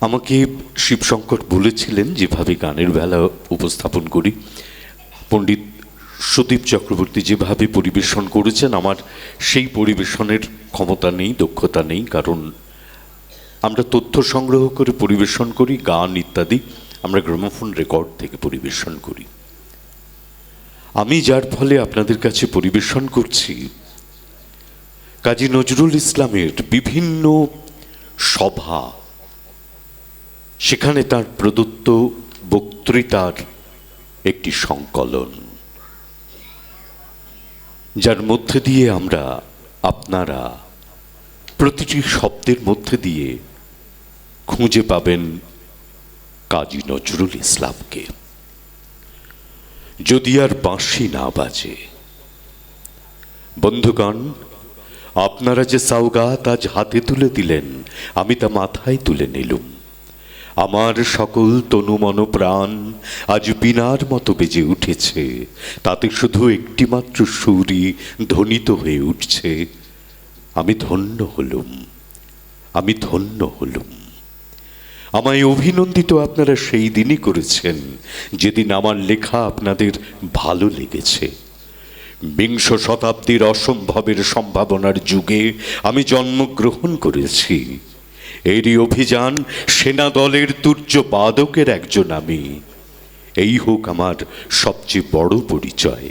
আমাকে শিবশঙ্কর বলেছিলেন যেভাবে গানের বেলা উপস্থাপন করি। পণ্ডিত সুদীপ চক্রবর্তী যেভাবে পরিবেশন করেছেন, আমার সেই পরিবেশনের ক্ষমতা নেই, দক্ষতা নেই, কারণ আমরা তথ্য সংগ্রহ করে পরিবেশন করি, গান ইত্যাদি আমরা গ্রামোফোন রেকর্ড থেকে পরিবেশন করি। আমি যার ফলে আপনাদের কাছে পরিবেশন করছি, কাজী নজরুল ইসলামের বিভিন্ন সভা সেখানে তার প্রদত্ত বক্তৃতার একটি সংকলন, যার মধ্যে দিয়ে আমরা আপনারা প্রতিটি শব্দের মধ্যে দিয়ে খুঁজে পাবেন কাজী নজরুল ইসলামকে। যদি আর বাঁশি না বাজে, বন্ধুগণ, আপনারা যে সাউগাত আজ হাতে তুলে দিলেন, আমি তা মাথায় তুলে নিলুম। আমার সকল তনু মন প্রাণ আজ বিনার মতো বেজে উঠেছে। তাতে শুধু একটিমাত্র সুরই ধ্বনিত হয়ে উঠছে। আমি ধন্য হলুম, আমি ধন্য হলুম। আমায় অভিনন্দিত আপনারা সেই দিনই করেছেন, যেদিন আমার লেখা আপনাদের ভালো লেগেছে। বিংশ শতাব্দীর অসম্ভবের সম্ভাবনার যুগে আমি জন্মগ্রহণ করেছি। এরই অভিযান সেনা দলের তুর্য বাদকের একজন আমি। এই হোক আমার সবচেয়ে বড় পরিচয়।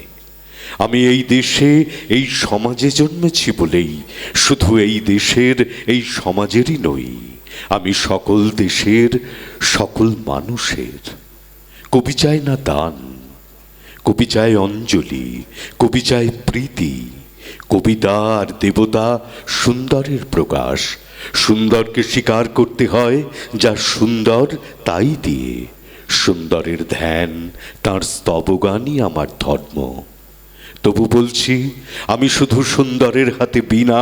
আমি এই দেশে, এই সমাজে জন্মেছি বলেই, শুধু এই দেশের, এই সমাজেরই নই, আমি সকল দেশের, সকল মানুষের। কবি চায় না দান, কবি চায় অঞ্জলি, কবি চায় প্রীতি কবিতা আর দেবতা সুন্দরের প্রকাশ। সুন্দরকে স্বীকার করতে হয় যা সুন্দর তাই দিয়ে। সুন্দরের ধ্যান, তার স্তবগানই আমার ধর্ম। তবু বলছি, আমি শুধু সুন্দরের হাতে বিনা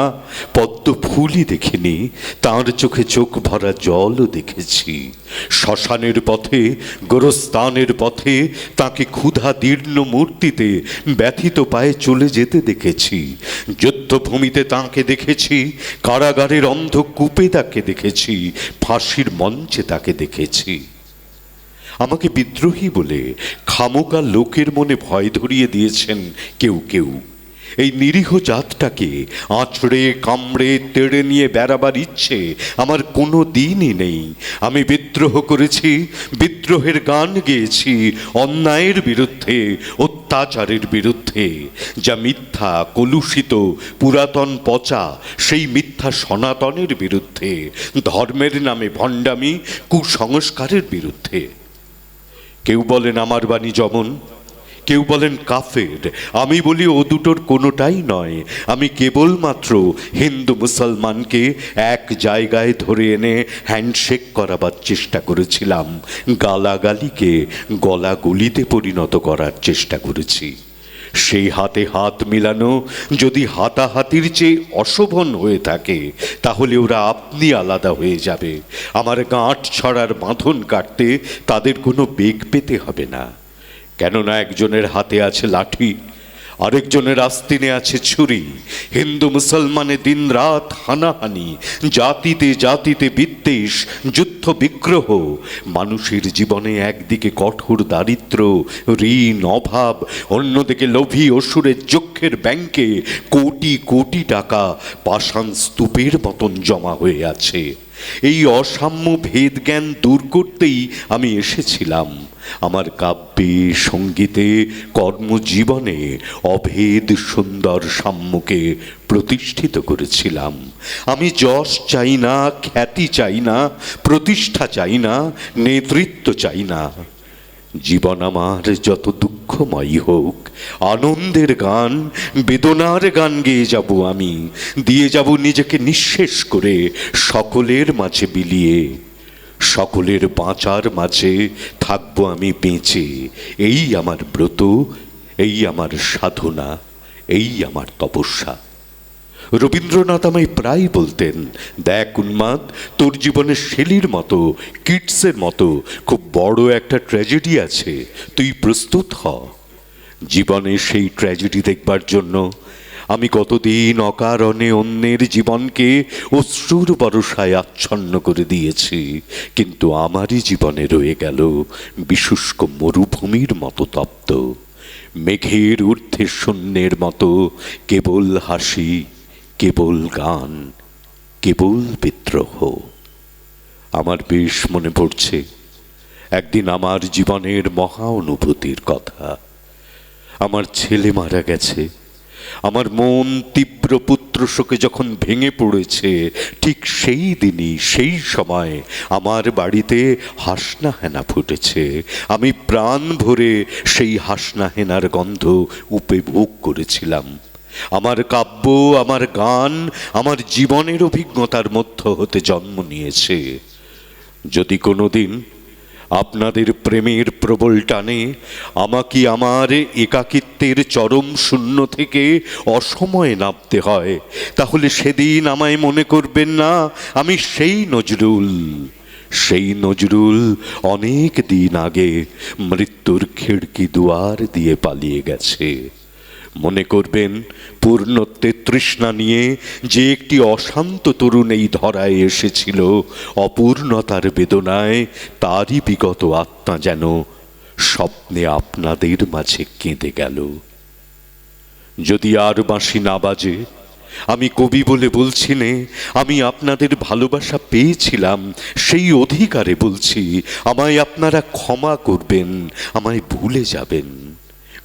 পদ্ম ফুলই দেখিনি, তার চোখে চোখ ভরা জলও দেখেছি। শ্মশানের পথে, গোরস্থানের পথে, তাকে ক্ষুধা দীর্ণ মূর্তিতে ব্যথিত পায়ে চলে যেতে দেখেছি। যুদ্ধভূমিতে তাকে দেখেছি, কারাগারের অন্ধ কূপে তাকে দেখেছি, ফাঁসির মঞ্চে তাকে দেখেছি। আমাকে বিদ্রোহী বলে খামোকা লোকের মনে ভয় ধরিয়ে দিয়েছেন কেউ কেউ। এই নিরীহ জাতটাকে আঁচড়ে, কামড়ে, তেড়ে নিয়ে বেড়াবার ইচ্ছে আমার কোনো দিনই নেই। আমি বিদ্রোহ করেছি, বিদ্রোহের গান গেয়েছি, অন্যায়ের বিরুদ্ধে, অত্যাচারের বিরুদ্ধে। যা মিথ্যা, কলুষিত, পুরাতন পচা, সেই মিথ্যা সনাতনের বিরুদ্ধে, ধর্মের নামে ভণ্ডামি, কুসংস্কারের বিরুদ্ধে। কেউ বলেন আমার বাণী যমন, কেউ বলেন কাফের। আমি বলি, ও দুটোর কোনোটাই নয়। আমি কেবলমাত্র হিন্দু মুসলমানকে এক জায়গায় ধরে এনে হ্যান্ডশেক করাবার চেষ্টা করেছিলাম। গালাগালিকে, গলাগুলিতে পরিণত করার চেষ্টা করেছি। সেই হাতে হাত মিলানো, যদি হাতাহাতির চেয়ে অশোভন হয়ে থাকে, তাহলে ওরা আপনি আলাদা হয়ে যাবে। আমার গাঁট ছড়ার বাঁধন কাটতে তাদের কোনো বেগ পেতে হবে না। কেননা একজনের হাতে আছে লাঠি, আরেকজনের আস্তিনে আছে ছুরি। হিন্দু মুসলমানে দিন রাত হানাহানি, জাতিতে জাতিতে বিদ্বেষ, যুদ্ধ বিগ্রহ। মানুষের জীবনে একদিকে কঠোর দারিদ্র, ঋণ, অভাব, অন্যদিকে লোভী অসুরের যক্ষের ব্যাংকে কোটি কোটি টাকা পাষাণ স্তূপের মতন জমা হয়ে আছে। এই অসাম্য ভেদ জ্ঞান দূর করতেই আমি এসেছিলাম। আমার কাব্যে, সঙ্গীতে, কর্মজীবনে অভেদ সুন্দর সাম্যকে প্রতিষ্ঠিত করেছিলাম। আমি যশ চাই না, খ্যাতি চাই না, প্রতিষ্ঠা চাই না, নেতৃত্ব চাই না। জীবন আমার যত দুঃখময়ী হোক, আনন্দের গান, বেদনার গান গেয়ে যাব আমি। দিয়ে যাব নিজেকে নিঃশেষ করে সকলের মাঝে বিলিয়ে। সকলের বাঁচার মাঝে থাকব আমি বেঁচে। এই আমার ব্রত, এই আমার সাধনা, এই আমার তপস্যা। রবীন্দ্রনাথ আমায় প্রায় বলতেন, দেখ উন্মাদ, তোর জীবনে শেলির মতো, কিটসের মতো, খুব বড় একটা ট্র্যাজেডি আছে, তুই প্রস্তুত হ। জীবনে সেই ট্র্যাজেডি দেখবার জন্য আমি কতদিন অকারণে অন্যের জীবনকে অশ্রুর বরসায় আচ্ছন্ন করে দিয়েছি, কিন্তু আমারই জীবনে রয়ে গেল বিশুষ্ক মরুভূমির মতো তপ্ত। মেঘের ঊর্ধ্বে শূন্যের মতো কেবল হাসি, কেবল গান, কেবল বিদ্রোহ। আমার বেশ মনে পড়ছে, একদিন আমার জীবনের মহা অনুভূতির কথা। আমার ছেলে মারা গেছে আমার মন তীব্র পুত্র শোকে যখন ভেঙে পড়েছে, ঠিক সেই দিনই, সেই সময় আমার বাড়িতে হাসনা হেনা ফুটেছে। আমি প্রাণ ভরে সেই হাসনা হেনার গন্ধ উপভোগ করেছিলাম। আমার কাব্য, আমার গান, আমার জীবনের অভিজ্ঞতার মধ্য হতে জন্ম নিয়েছে। যদি কোনোদিন আপনাদের প্রেমের প্রবল টানে, আমাকে আমার একাকিত্বের চরম শূন্য থেকে অসময়ে নামতে হয়। তাহলে সেদিন আমায় মনে করবেন না, আমি সেই নজরুল। সেই নজরুল অনেক দিন আগে মৃত্যুর খিড়কি দুয়ার দিয়ে পালিয়ে গেছে। মনে করবেন পূর্ণত্বের তৃষ্ণা নিয়ে যে একটি অশান্ত তরুণ এই ধরায় এসেছিল, অপূর্ণতার বেদনায় তারই বিগত আত্মা যেন স্বপ্নে আপনাদের মাঝে কেঁদে গেল। যদি আর বাঁশি না বাজে, আমি কবি বলে বলছি নে, আমি আপনাদের ভালোবাসা পেয়েছিলাম, সেই অধিকারে বলছি, আমায় আপনারা ক্ষমা করবেন, আমায় ভুলে যাবেন।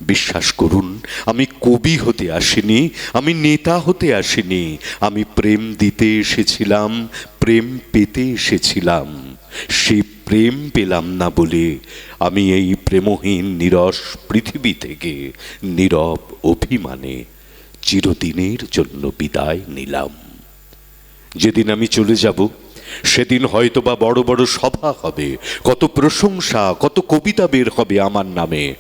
বিশ্বাস করুন, আমি কবি হতে আসিনি, আমি নেতা হতে আসিনি, আমি প্রেম দিতে এসেছিলাম, প্রেম পেতে এসেছিলাম। সে প্রেম পেলাম না বলে আমি এই প্রেমহীন, নিরস পৃথিবী থেকে নীরব অভিমানে চিরদিনের জন্য বিদায় নিলাম। যেদিন আমি চলে যাব, সেদিন হয়তোবা বড় বড় সভা হবে, কত প্রশংসা, কত কবিতা বের হবে আমার নামে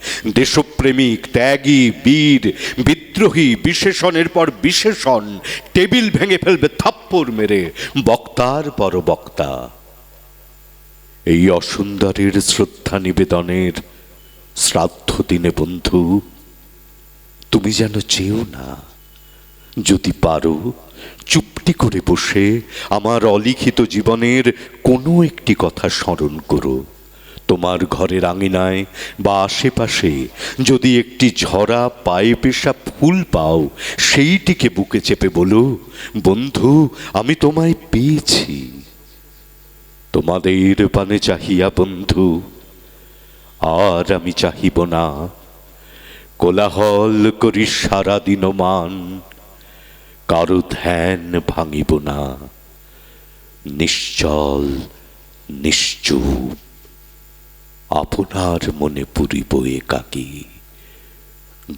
দেশপ্রেমিক ত্যাগী, বীর, বিদ্রোহী, বিশেষণের পর বিশেষণ, টেবিল ভেঙে ফেলবে, থাপ্পড় মেরে, বক্তার পর বক্তা। এই অসুন্দরের শ্রদ্ধা নিবেদনের শ্রাদ্ধ দিনে বন্ধু, তুমি যেন চেও না, যদি পারো, চুপটি করে বসে আমার অলিখিত জীবনের কোনো একটি কথা স্মরণ করো। তোমার ঘরের আঙিনায় বা আশেপাশে যদি একটি ঝরা পায়ে পেশা ফুল পাও, সেইটিকে বুকে চেপে বলো, বন্ধু, আমি তোমায় পেয়েছি। তোমাদের পানে চাহিয়া বন্ধু, আর আমি চাহিব না। কোলাহল করি সারা দিন মান, কারও ধ্যান ভাঙিব না। নিশ্চল, নিশ্চুপ। আপনার মনে পুরিব একাকী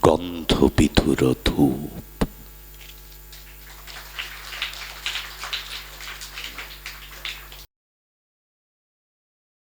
গন্ধ বিধুর ধূপ।